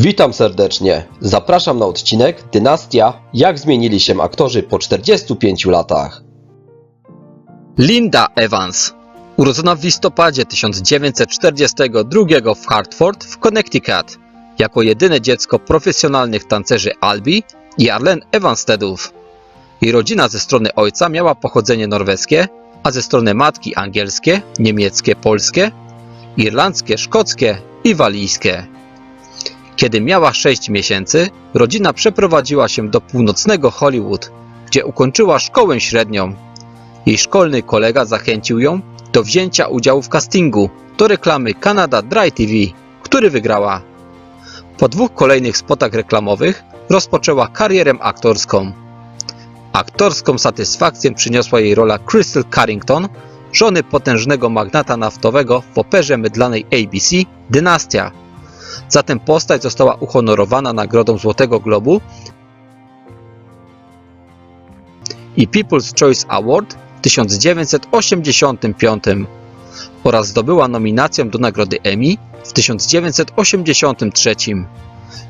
Witam serdecznie. Zapraszam na odcinek Dynastia Jak zmienili się aktorzy po 45 latach. Linda Evans, urodzona w listopadzie 1942 w Hartford w Connecticut, jako jedyne dziecko profesjonalnych tancerzy Albi i Arlen Evanstedów. Jej rodzina ze strony ojca miała pochodzenie norweskie, a ze strony matki angielskie, niemieckie, polskie, irlandzkie, szkockie i walijskie. Kiedy miała 6 miesięcy, rodzina przeprowadziła się do północnego Hollywood, gdzie ukończyła szkołę średnią. Jej szkolny kolega zachęcił ją do wzięcia udziału w castingu do reklamy Canada Dry TV, który wygrała. Po dwóch kolejnych spotach reklamowych rozpoczęła karierę aktorską. Aktorską satysfakcję przyniosła jej rola Crystal Carrington, żony potężnego magnata naftowego w operze mydlanej ABC Dynastia. Za tę postać została uhonorowana Nagrodą Złotego Globu i People's Choice Award w 1985 oraz zdobyła nominację do Nagrody Emmy w 1983.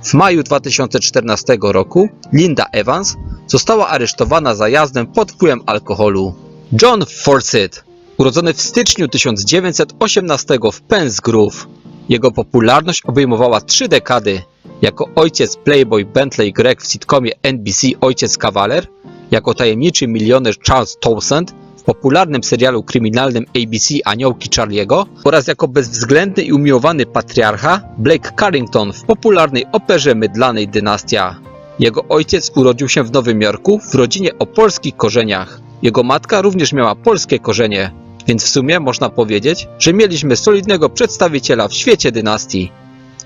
W maju 2014 roku Linda Evans została aresztowana za jazdę pod wpływem alkoholu. John Forsyth, urodzony w styczniu 1918 w Penns Grove, jego popularność obejmowała trzy dekady. Jako ojciec Playboy Bentley Gregg w sitcomie NBC Ojciec Kawaler, jako tajemniczy milioner Charles Townsend w popularnym serialu kryminalnym ABC Aniołki Charliego oraz jako bezwzględny i umiłowany patriarcha Blake Carrington w popularnej operze mydlanej Dynastia. Jego ojciec urodził się w Nowym Jorku w rodzinie o polskich korzeniach. Jego matka również miała polskie korzenie, więc w sumie można powiedzieć, że mieliśmy solidnego przedstawiciela w świecie dynastii.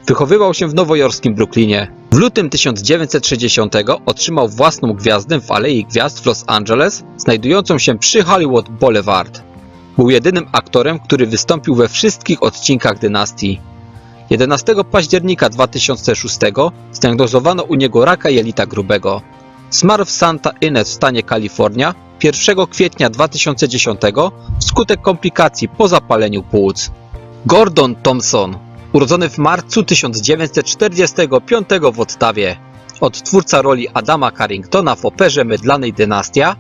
Wychowywał się w nowojorskim Brooklynie. W lutym 1960 otrzymał własną gwiazdę w Alei Gwiazd w Los Angeles, znajdującą się przy Hollywood Boulevard. Był jedynym aktorem, który wystąpił we wszystkich odcinkach dynastii. 11 października 2006 zdiagnozowano u niego raka jelita grubego. Zmarł w Santa Ynez w stanie Kalifornia 1 kwietnia 2010 wskutek komplikacji po zapaleniu płuc. Gordon Thompson, urodzony w marcu 1945 w Ottawie, odtwórca roli Adama Carringtona w operze mydlanej Dynastia,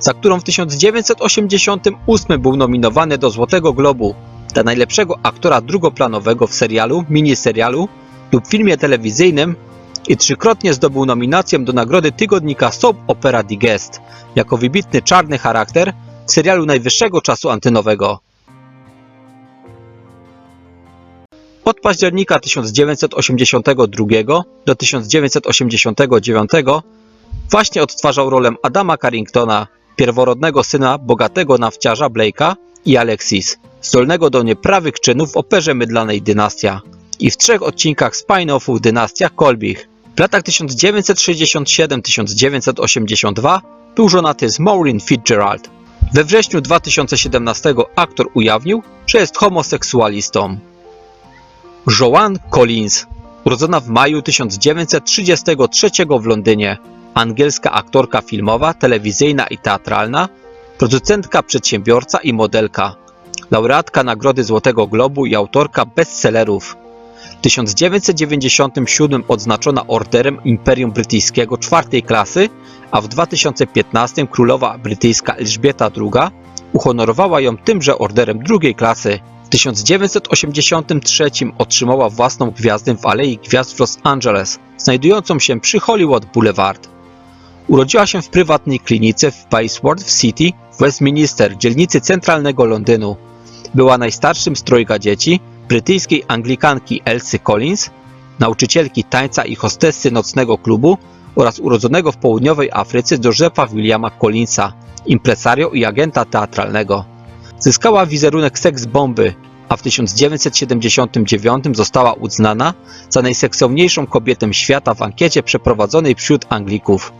za którą w 1988 był nominowany do Złotego Globu dla najlepszego aktora drugoplanowego w serialu, miniserialu lub filmie telewizyjnym i trzykrotnie zdobył nominację do nagrody tygodnika Soap Opera The Guest jako wybitny czarny charakter w serialu najwyższego czasu antynowego. Od października 1982 do 1989 właśnie odtwarzał rolę Adama Carringtona, pierworodnego syna bogatego nafciarza Blake'a i Alexis, zdolnego do nieprawych czynów w operze mydlanej Dynastia i w trzech odcinkach spin-offów Dynastia Kolbich. W latach 1967-1982 był żonaty z Maureen Fitzgerald. We wrześniu 2017 aktor ujawnił, że jest homoseksualistą. Joanne Collins, urodzona w maju 1933 w Londynie, angielska aktorka filmowa, telewizyjna i teatralna, producentka, przedsiębiorca i modelka, laureatka Nagrody Złotego Globu i autorka bestsellerów. W 1997 odznaczona Orderem Imperium Brytyjskiego czwartej klasy, a w 2015 królowa brytyjska Elżbieta II uhonorowała ją tymże orderem drugiej klasy. W 1983 otrzymała własną gwiazdę w Alei Gwiazd w Los Angeles, znajdującą się przy Hollywood Boulevard. Urodziła się w prywatnej klinice w Baysworth City w Westminster, dzielnicy centralnego Londynu. Była najstarszym z trojga dzieci, brytyjskiej anglikanki Elsie Collins, nauczycielki tańca i hostessy nocnego klubu oraz urodzonego w południowej Afryce Josepha Williama Collinsa, impresario i agenta teatralnego. Zyskała wizerunek seks bomby, a w 1979 została uznana za najseksowniejszą kobietę świata w ankiecie przeprowadzonej wśród Anglików.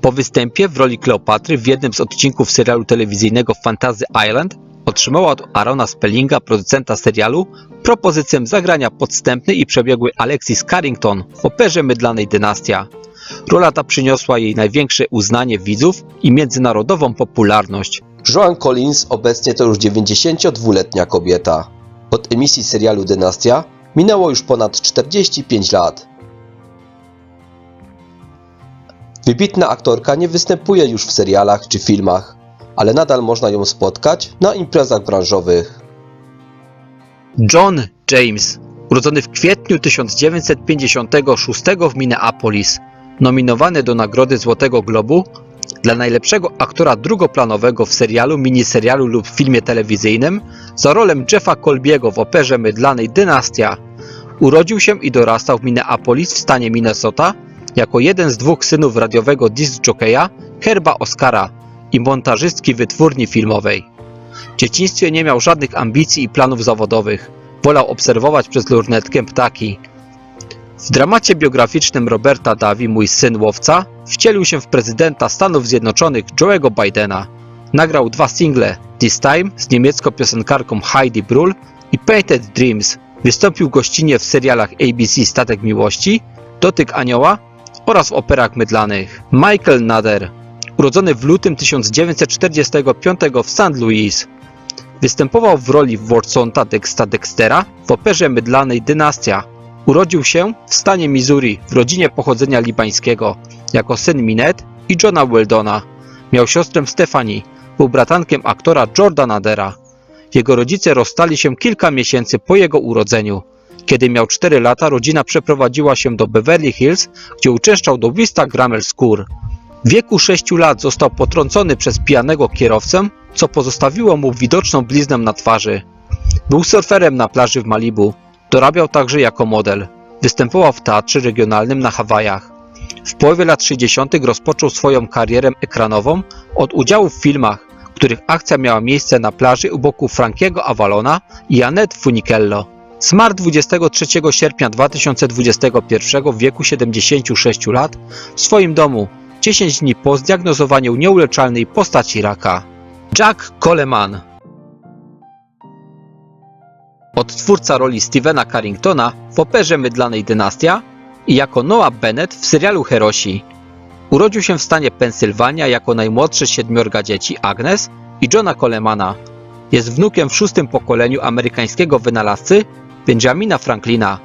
Po występie w roli Kleopatry w jednym z odcinków serialu telewizyjnego Fantasy Island otrzymała od Arona Spellinga, producenta serialu, propozycję zagrania podstępnej i przebiegłej Alexis Carrington w operze mydlanej Dynastia. Rola ta przyniosła jej największe uznanie widzów i międzynarodową popularność. Joan Collins obecnie to już 92-letnia kobieta. Od emisji serialu Dynastia Minęło już ponad 45 lat. Wybitna aktorka nie występuje już w serialach czy filmach, ale nadal można ją spotkać na imprezach branżowych. John James, urodzony w kwietniu 1956 w Minneapolis, nominowany do Nagrody Złotego Globu dla najlepszego aktora drugoplanowego w serialu, miniserialu lub filmie telewizyjnym za rolę Jeffa Colbiego w operze mydlanej Dynastia. Urodził się i dorastał w Minneapolis w stanie Minnesota jako jeden z dwóch synów radiowego disc jockeya Herba Oscara i montażystki wytwórni filmowej. W dzieciństwie nie miał żadnych ambicji i planów zawodowych. Wolał obserwować przez lornetkę ptaki. W dramacie biograficznym Roberta Davi, Mój syn łowca, wcielił się w prezydenta Stanów Zjednoczonych Joe'ego Bidena. Nagrał dwa single, This Time z niemiecką piosenkarką Heidi Brull i Painted Dreams. Wystąpił gościnnie w serialach ABC Statek Miłości, Dotyk Anioła oraz w operach mydlanych. Michael Nader, urodzony w lutym 1945 w St. Louis, Występował w roli Watsonta Dexta Dextera w operze mydlanej Dynastia. Urodził się w stanie Missouri w rodzinie pochodzenia libańskiego jako syn Minette i Johna Weldona. Miał siostrę Stephanie, był bratankiem aktora Jordana Dera. Jego rodzice rozstali się kilka miesięcy po jego urodzeniu. Kiedy miał 4 lata, rodzina przeprowadziła się do Beverly Hills, gdzie uczęszczał do Vista Grammar School. W wieku 6 lat został potrącony przez pijanego kierowcę, co pozostawiło mu widoczną bliznę na twarzy. Był surferem na plaży w Malibu. Dorabiał także jako model. Występował w teatrze regionalnym na Hawajach. W połowie lat 60. rozpoczął swoją karierę ekranową od udziału w filmach, których akcja miała miejsce na plaży u boku Frankiego Avalona i Annette Funicello. Zmarł 23 sierpnia 2021 w wieku 76 lat w swoim domu 10 dni po zdiagnozowaniu nieuleczalnej postaci raka. Jack Coleman Odtwórca roli Stevena Carringtona w operze mydlanej Dynastia i jako Noah Bennett w serialu Herosi. Urodził się w stanie Pensylwania jako najmłodszy z siedmiorga dzieci Agnes i Johna Colemana. Jest wnukiem w szóstym pokoleniu amerykańskiego wynalazcy Benjamina Franklina.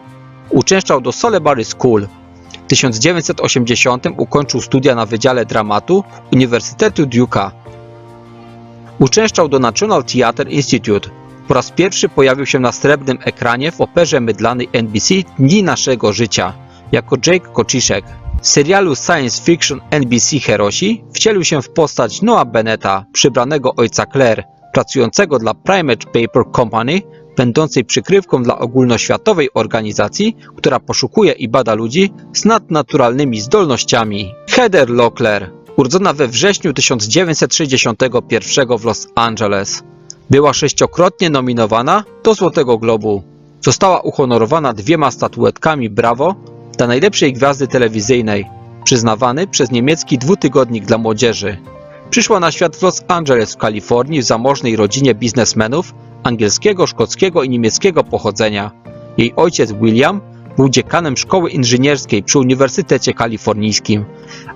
Uczęszczał do Solebury School. W 1980 ukończył studia na Wydziale Dramatu Uniwersytetu Duke'a. Uczęszczał do National Theatre Institute. Po raz pierwszy pojawił się na srebrnym ekranie w operze mydlanej NBC Dni Naszego Życia jako Jake Kociszek. W serialu science fiction NBC Herosi wcielił się w postać Noah Bennetta, przybranego ojca Claire, pracującego dla Primate Paper Company, będącej przykrywką dla ogólnoświatowej organizacji, która poszukuje i bada ludzi z nadnaturalnymi zdolnościami. Heather Locklear, urodzona we wrześniu 1961 w Los Angeles, była sześciokrotnie nominowana do Złotego Globu. Została uhonorowana dwiema statuetkami Bravo dla najlepszej gwiazdy telewizyjnej, przyznawany przez niemiecki dwutygodnik dla młodzieży. Przyszła na świat w Los Angeles w Kalifornii w zamożnej rodzinie biznesmenów angielskiego, szkockiego i niemieckiego pochodzenia. Jej ojciec William był dziekanem szkoły inżynierskiej przy Uniwersytecie Kalifornijskim,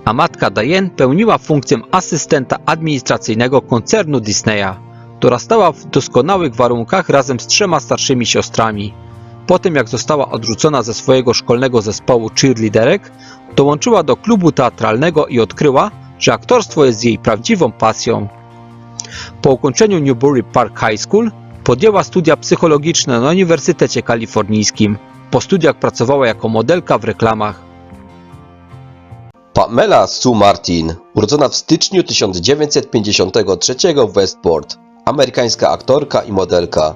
a matka Diane pełniła funkcję asystenta administracyjnego koncernu Disneya. Dorastała w doskonałych warunkach razem z trzema starszymi siostrami. Po tym jak została odrzucona ze swojego szkolnego zespołu cheerleaderek, dołączyła do klubu teatralnego i odkryła, że aktorstwo jest jej prawdziwą pasją. Po ukończeniu Newbury Park High School podjęła studia psychologiczne na Uniwersytecie Kalifornijskim. Po studiach pracowała jako modelka w reklamach. Pamela Sue Martin, urodzona w styczniu 1953 w Westport, amerykańska aktorka i modelka.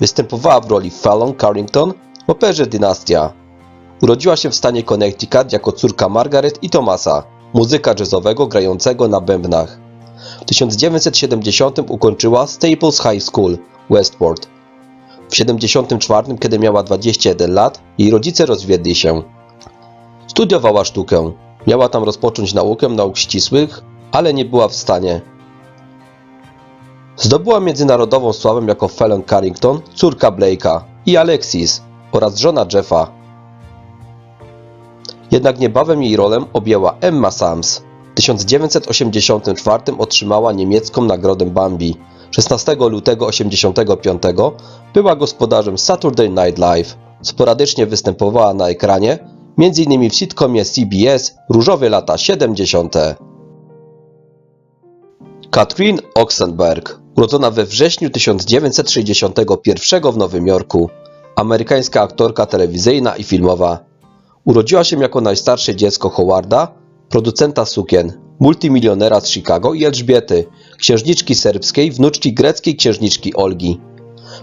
Występowała w roli Fallon Carrington w operze Dynastia. Urodziła się w stanie Connecticut jako córka Margaret i Thomasa, muzyka jazzowego grającego na bębnach. W 1970 ukończyła Staples High School, Westport. W 1974, kiedy miała 21 lat, jej rodzice rozwiedli się. Studiowała sztukę. Miała tam rozpocząć naukę nauk ścisłych, ale nie była w stanie. Zdobyła międzynarodową sławę jako Fallon Carrington, córka Blake'a i Alexis oraz żona Jeffa. Jednak niebawem jej rolę objęła Emma Sams. W 1984 otrzymała niemiecką nagrodę Bambi, 16 lutego 1985 była gospodarzem Saturday Night Live. Sporadycznie występowała na ekranie, m.in. w sitcomie CBS Różowe lata 70. Katrin Oxenberg, urodzona we wrześniu 1961 w Nowym Jorku, amerykańska aktorka telewizyjna i filmowa. Urodziła się jako najstarsze dziecko Howarda, producenta sukien, multimilionera z Chicago i Elżbiety, księżniczki serbskiej, wnuczki greckiej księżniczki Olgi.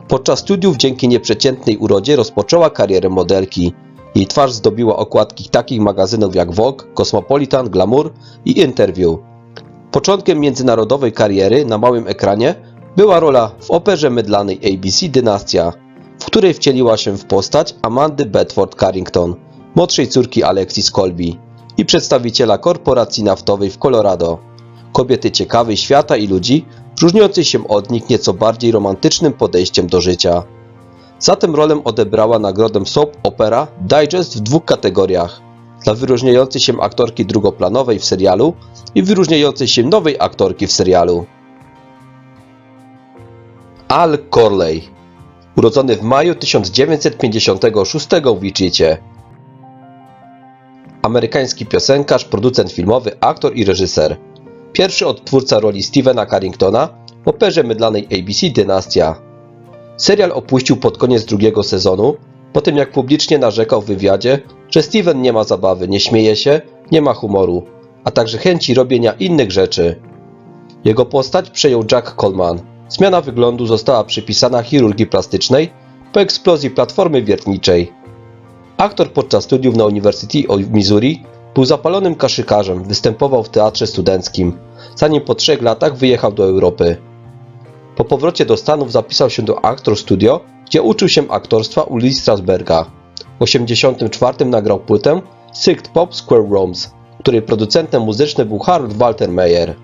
Podczas studiów dzięki nieprzeciętnej urodzie rozpoczęła karierę modelki. Jej twarz zdobiła okładki takich magazynów jak Vogue, Cosmopolitan, Glamour i Interview. Początkiem międzynarodowej kariery na małym ekranie była rola w operze mydlanej ABC Dynastia, w której wcieliła się w postać Amandy Bedford Carrington, młodszej córki Alexis Colby i przedstawiciela korporacji naftowej w Colorado. Kobiety ciekawej świata i ludzi, różniącej się od nich nieco bardziej romantycznym podejściem do życia. Za tę rolę odebrała nagrodę Soap Opera Digest w dwóch kategoriach. Dla wyróżniającej się aktorki drugoplanowej w serialu i wyróżniającej się nowej aktorki w serialu. Al Corley Urodzony w maju 1956 w Wichicie. Amerykański piosenkarz, producent filmowy, aktor i reżyser. Pierwszy odtwórca roli Stevena Carringtona w operze mydlanej ABC Dynastia. Serial opuścił pod koniec drugiego sezonu, po tym jak publicznie narzekał w wywiadzie, że Steven nie ma zabawy, nie śmieje się, nie ma humoru, a także chęci robienia innych rzeczy. Jego postać przejął Jack Coleman. Zmiana wyglądu została przypisana chirurgii plastycznej po eksplozji platformy wiertniczej. Aktor podczas studiów na University of Missouri był zapalonym kaszykarzem, występował w teatrze studenckim, zanim po trzech latach wyjechał do Europy. Po powrocie do Stanów zapisał się do Actor Studio, gdzie uczył się aktorstwa u Lee Strasberga. W 1984 nagrał płytę Sick Pop Square Rooms, której producentem muzycznym był Harold Walter Meyer.